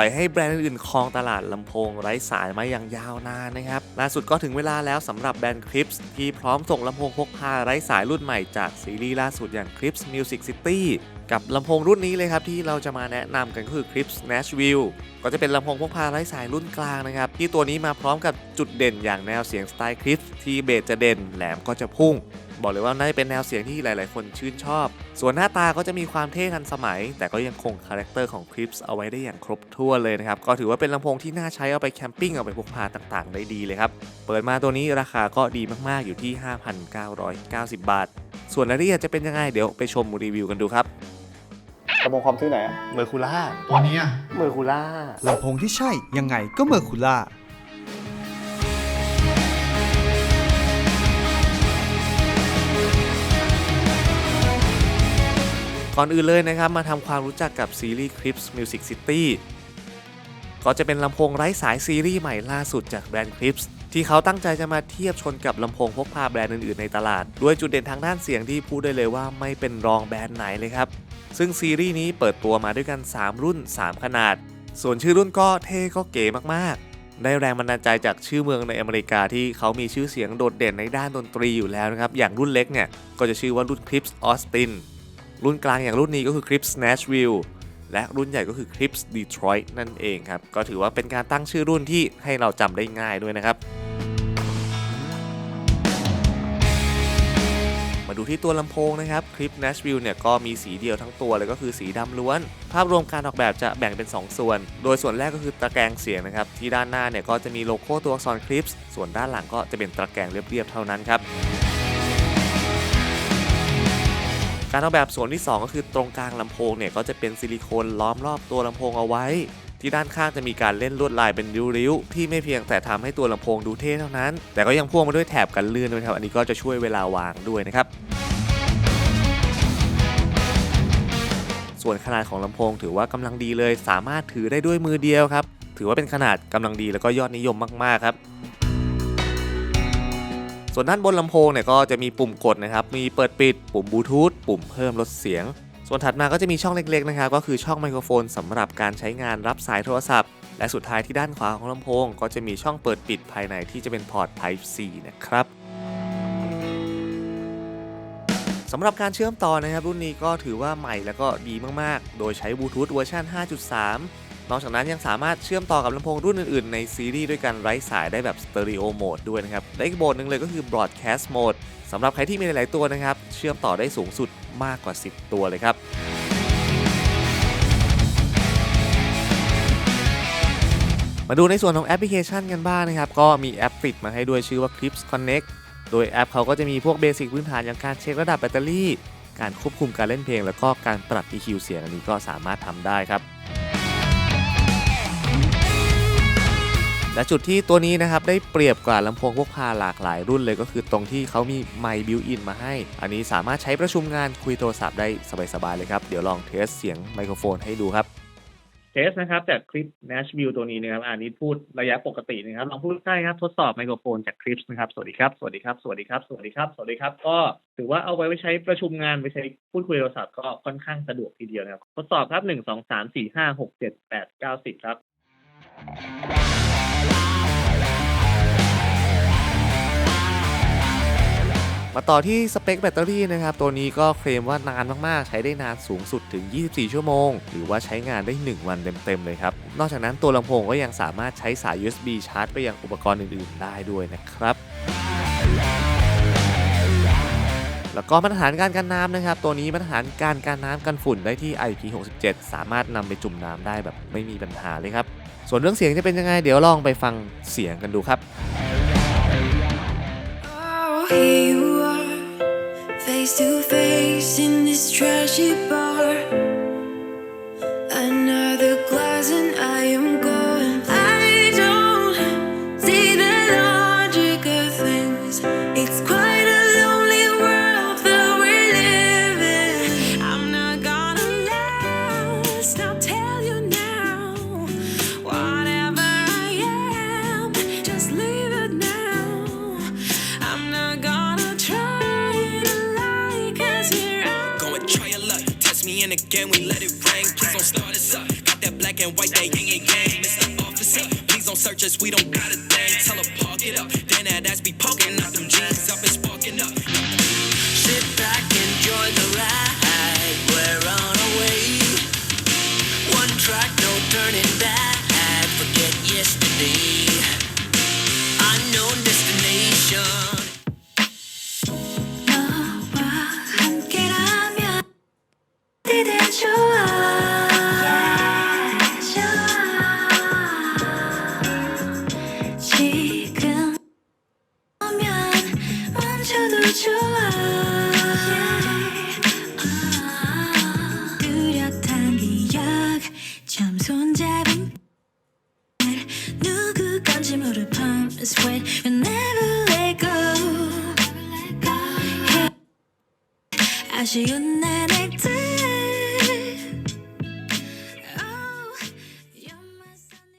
ล่อยให้แบรนด์อื่นๆครองตลาดลำโพงไร้สายมาอย่างยาวนานนะครับล่าสุดก็ถึงเวลาแล้วสำหรับแบรนด์ Clips ที่พร้อมส่งลำโพงพกพาไร้สายรุ่นใหม่จากซีรีส์ล่าสุดอย่าง Clips Music City กับลำโพงรุ่นนี้เลยครับ ที่เราจะมาแนะนำกันก็คือ Clips Nashville ก็จะเป็นลำโพงพกพาไร้สายรุ่นกลางนะครับ ที่ตัวนี้มาพร้อมกับจุดเด่นอย่างแนวเสียงสไตล์ Clips ที่เบสจะเด่นแหลมก็จะพุ่ง บอกเลยว่าน่าจะเป็นแนวเสียงที่หลาย ๆ คนชื่นชอบ ส่วนหน้าตาก็จะมีความเท่ทันสมัย แต่ก็ยังคงคาแรคเตอร์ของคลิปส์เอาไว้ได้อย่างครบถ้วนเลยนะครับ ก็ถือว่าเป็นลำโพงที่น่าใช้เอาไปแคมปิ้งเอาไปพกพาต่าง ๆ ได้ดีเลยครับ เปิดมาตัวนี้ราคาก็ดีมาก ๆ อยู่ที่ 5,990 บาท ส่วนรายละเอียดจะเป็นยังไงเดี๋ยวไปชมรีวิวกันดูครับกระโปรงคอมชื่อไหนอะเมอร์คูล่าตัวนี้อะเมอร์คูล่าลำโพงที่ใช่ยังไงก็เมอร์คูล่า ก่อนอื่นเลยนะครับ มาทำความรู้จักกับซีรีส์ Clips Music City ก็จะเป็นลำโพงไร้สายซีรีส์ใหม่ล่าสุดจากแบรนด์ Clips ที่เขาตั้งใจจะมาเทียบชนกับลำโพงพกพาแบรนด์อื่นๆในตลาด ด้วยจุดเด่นทางด้านเสียงที่พูดได้เลยว่าไม่เป็นรองแบรนด์ไหนเลยครับ ซึ่งซีรีส์นี้เปิดตัวมาด้วยกัน 3 รุ่น 3 ขนาด ส่วนชื่อรุ่นก็เท่ก็เก๋มากๆ ได้แรงบันดาลใจจากชื่อเมืองในอเมริกาที่เขามีชื่อเสียงโดดเด่นในด้านดนตรีอยู่แล้วนะครับ อย่างรุ่นเล็กเนี่ยก็จะชื่อว่ารุ่น Clips Austin รุ่นกลางอย่างรุ่นนี้ก็คือ Clips Nashville และรุ่นใหญ่ก็คือ Clips Detroit นั่นเองครับ ก็ถือว่าเป็นการตั้งชื่อรุ่นที่ให้เราจำได้ง่ายด้วยนะครับ มาดูที่ตัวลำโพงนะครับคลิป Nashville เนี่ยก็มีสีเดียวทั้งตัวเลยก็คือสีดำล้วน ภาพรวมการออกแบบจะแบ่งเป็น 2 ส่วน โดยส่วนแรกก็คือตะแกรงเสียงนะครับ ที่ด้านหน้าเนี่ยก็จะมีโลโก้ตัวอักษร Clips ส่วนด้านหลังก็จะเป็นตะแกรงเรียบๆเท่านั้นครับ การออกแบบส่วนที่ 2 ก็คือตรงกลางลำโพงเนี่ยก็จะเป็นซิลิโคนล้อมรอบตัวลำโพงเอาไว้ ที่ด้านข้างจะมีการเล่นลวดลายเป็นริ้วๆที่ไม่เพียงแต่ทำให้ตัวลำโพงดูเท่เท่านั้น แต่ก็ยังพ่วงมาด้วยแถบกันลื่นด้วยครับอันนี้ก็จะช่วยเวลาวางด้วยนะครับส่วนขนาดของลำโพงถือว่ากำลังดีเลย สามารถถือได้ด้วยมือเดียวครับ ถือว่าเป็นขนาดกำลังดีแล้วก็ยอดนิยมมากๆครับ ส่วนด้านบนลำโพงเนี่ยก็จะมีปุ่มกดนะครับ มีเปิดปิด ปุ่มบลูทูธ ปุ่มเพิ่มลดเสียง ส่วนถัดมาก็จะมีช่องเล็กๆนะครับ ก็คือช่องไมโครโฟนสำหรับการใช้งานรับสายโทรศัพท์ และสุดท้ายที่ด้านขวาของลำโพง ก็จะมีช่องเปิดปิดภายในที่จะเป็นพอร์ต Type C นะครับสำหรับการเชื่อมต่อนะครับรุ่นนี้ก็ถือว่าใหม่แล้วก็ดีมากๆ โดยใช้บลูทูธเวอร์ชัน5.3 นอกจากนั้นยังสามารถเชื่อมต่อกับลำโพงรุ่นอื่นๆ ในซีรีส์ด้วยกันไร้สายได้แบบสเตอริโอโหมดด้วยนะครับ และอีกโหมดหนึ่งเลยก็คือ Broadcast Mode สำหรับใครที่มีหลายๆตัวนะครับ เชื่อมต่อได้สูงสุดมากกว่า 10 ตัวเลยครับมาดูในส่วนของแอปพลิเคชันกันบ้างนะครับ ก็มีแอปติดมาให้ด้วยชื่อว่า Clips Connect โดยแอปเขาก็จะมีพวกเบสิกพื้นฐานอย่างการเช็คระดับแบตเตอรี่ การควบคุมการเล่นเพลง แล้วก็การปรับ EQ เสียงอันนี้ก็สามารถทำได้ครับ และจุดที่ตัวนี้นะครับได้เปรียบกว่าลำโพงพวกพาหลากหลายรุ่นเลยก็คือตรงที่เขามีไมค์บิวอินมาให้ อันนี้สามารถใช้ประชุมงานคุยโทรศัพท์ได้สบายๆเลยครับ เดี๋ยวลองเทสเสียงไมโครโฟนให้ดูครับเทสนะครับจากคลิป Nashville ตัวนี้นะครับอันนี้พูดระยะปกตินะครับลองพูดใกล้ครับทดสอบไมโครโฟนจากคลิปนะครับสวัสดีครับสวัสดีครับสวัสดีครับสวัสดีครับสวัสดีครับก็ถือว่าเอาไว้ไว้ใช้ประชุมงานไว้ใช้พูดคุยโทรศัพท์ก็ค่อนข้างสะดวกทีเดียวนะครับทดสอบครับหนึ่งสองสามสี่ห้าหกเจ็ดแปดเก้าสิบครับ มาต่อที่สเปคแบตเตอรี่นะครับ ตัวนี้ก็เคลมว่านานมากๆ ใช้ได้นานสูงสุดถึง 24 ชั่วโมง หรือว่าใช้งานได้ 1 วันเต็มๆเลยครับ นอกจากนั้นตัวลำโพงก็ยังสามารถใช้สาย USB ชาร์จไปยังอุปกรณ์อื่นๆ ได้ด้วยนะครับแล้วก็มาตรฐานการกันน้ำนะครับ ตัวนี้มาตรฐานการกันน้ำกันฝุ่นได้ที่ IP67 สามารถนำไปจุ่มน้ำได้แบบไม่มีปัญหาเลยครับ ส่วนเรื่องเสียงจะเป็นยังไง เดี๋ยวลองไปฟังเสียงกันดูครับ face to face in this trashy bar. again, we let it rain. Please don't start us up. Got that black and white, that yin and yang. Mr. Officer, please don't search us, we don't got a thing. Tell her, park it up. Then that ass be poking out them jeans. I've been sparking 누구 건지 모를 palm sweat You'll never let go 아쉬운 나날 듯 Oh, you're my sunny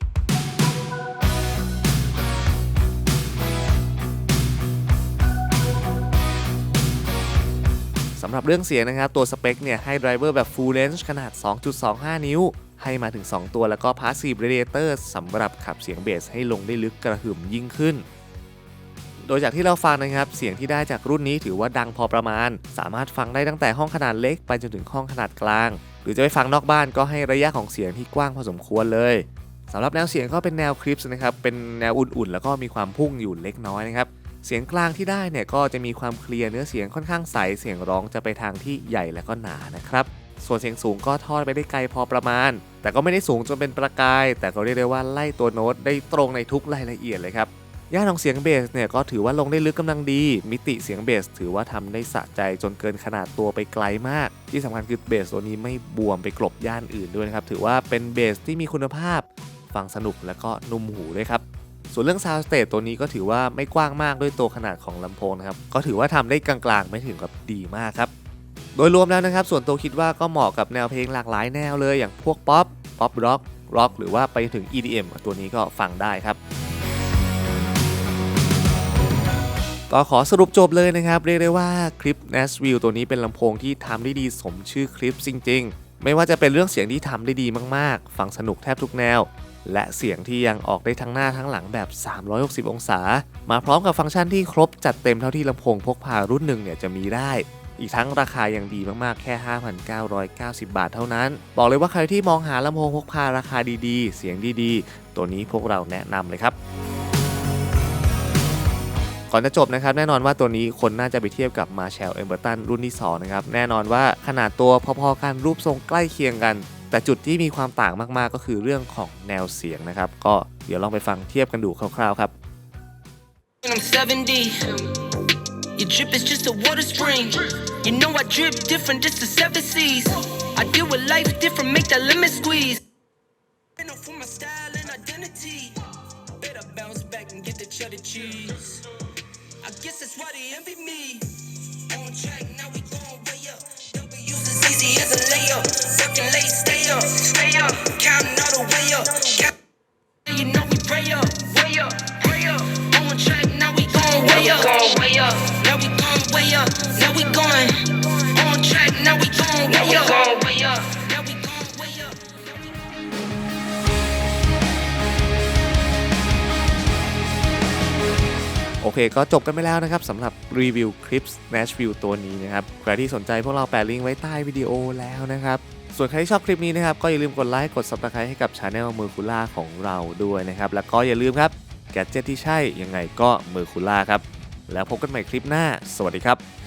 สำหรับเรื่องเสียงนะครับ ตัวสเปคเนี่ยให้ไดรเวอร์แบบ Full Range ขนาด 2.25 นิ้ว ให้มาถึง 2 ตัวแล้วก็ Passive Radiator สำหรับขับเสียงเบสให้ลงได้ลึกกระหึ่มยิ่งขึ้น โดยจากที่เราฟังนะครับ เสียงที่ได้จากรุ่นนี้ถือว่าดังพอประมาณ สามารถฟังได้ตั้งแต่ห้องขนาดเล็กไปจนถึงห้องขนาดกลาง หรือจะไปฟังนอกบ้านก็ให้ระยะของเสียงที่กว้างพอสมควรเลยสำหรับแนวเสียงก็เป็นแนวคลิปส์นะครับ เป็นแนวอุ่นๆ แล้วก็มีความพุ่งอยู่เล็กน้อยนะครับ เสียงกลางที่ได้เนี่ยก็จะมีความเคลียร์เนื้อเสียงค่อนข้างใส เสียงร้องจะไปทางที่ใหญ่และก็หนานะครับ ส่วนเสียงสูงก็ทอดไปได้ไกลพอประมาณ แต่ก็ไม่ได้สูงจนเป็นประกาย แต่ก็เรียกได้ว่าไล่ตัวโน้ตได้ตรงในทุกรายละเอียดเลยครับย่านของเสียงเบสเนี่ยก็ถือว่าลงได้ลึกกำลังดี มิติเสียงเบสถือว่าทำได้สะใจจนเกินขนาดตัวไปไกลมาก ที่สำคัญคือเบสตัวนี้ไม่บวมไปกลบย่านอื่นด้วยนะครับ ถือว่าเป็นเบสที่มีคุณภาพ ฟังสนุกและก็นุ่มหูด้วยครับ ส่วนเรื่อง Sound Stage ตัวนี้ก็ถือว่าไม่กว้างมากด้วยตัวขนาดของลำโพงนะครับ ก็ถือว่าทำได้กลางๆ ไม่ถึงกับดีมากครับ โดยรวมแล้วนะครับ ส่วนตัวคิดว่าก็เหมาะกับแนวเพลงหลากหลายแนวเลย อย่างพวกป๊อป ป๊อปร็อก ร็อก หรือว่าไปถึง EDM ตัวนี้ก็ฟังได้ครับ ก็ขอสรุปจบเลยนะครับ เรียกได้ว่าคลิป Nashville ตัวนี้เป็นลำโพงที่ทำได้ดีสมชื่อคลิปจริง ๆ ไม่ว่าจะเป็นเรื่องเสียงที่ทำได้ดีมากๆ ฟังสนุกแทบทุกแนวและเสียงที่ยังออกได้ทั้งหน้าทั้งหลังแบบ 360 องศา มาพร้อมกับฟังก์ชันที่ครบจัดเต็มเท่าที่ลำโพงพกพารุ่นหนึ่งเนี่ยจะมีได้ อีกทั้งราคายังดีมากๆ แค่ 5,990 บาทเท่านั้น บอกเลยว่าใครที่มองหาลำโพงพกพาราคาดีๆ เสียงดีๆ ตัวนี้พวกเราแนะนำเลยครับก่อนจะจบนะครับแน่นอนว่าตัวนี้คนน่าจะไปเทียบกับ Marshall e m b e r t o n รุ่นที่2นะครับแน่นอนว่าขนาดตัวพอๆกันรูปทรงใกล้เคียงกัน แต่จุดที่มีความต่างมากๆ ก็คือเรื่องของแนวเสียงนะครับ ก็เดี๋ยวลองไปฟังเทียบกันดูคร่าวๆครับ I'm 70, your drip is just a water spring. You know I drip different, just the seven seas. I deal with life different, make that limit squeeze. For my style and identity. Better bounce back and get the cheddar cheese. I guess that's why they envy me. On track, now we going way up. W's as easy as a layup. Working late, stay up, stay เคก็จบกันไปแล้วนะครับสำหรับรีวิวคลิป Nashville ตัวนี้นะครับใครที่สนใจพวกเราแปะลิงก์ไว้ใต้วิดีโอแล้วนะครับส่วนใครที่ชอบคลิปนี้นะครับ ก็อย่าลืมกดไลค์กด Subscribe ให้กับช anel มือคุล่าของเราด้วยนะครับ แล้วก็อย่าลืมครับแกจเจ็ตที่ใช่ยังไงก็มือคุล่าครับ แล้วพบกันใหม่คลิปหน้า สวัสดีครับ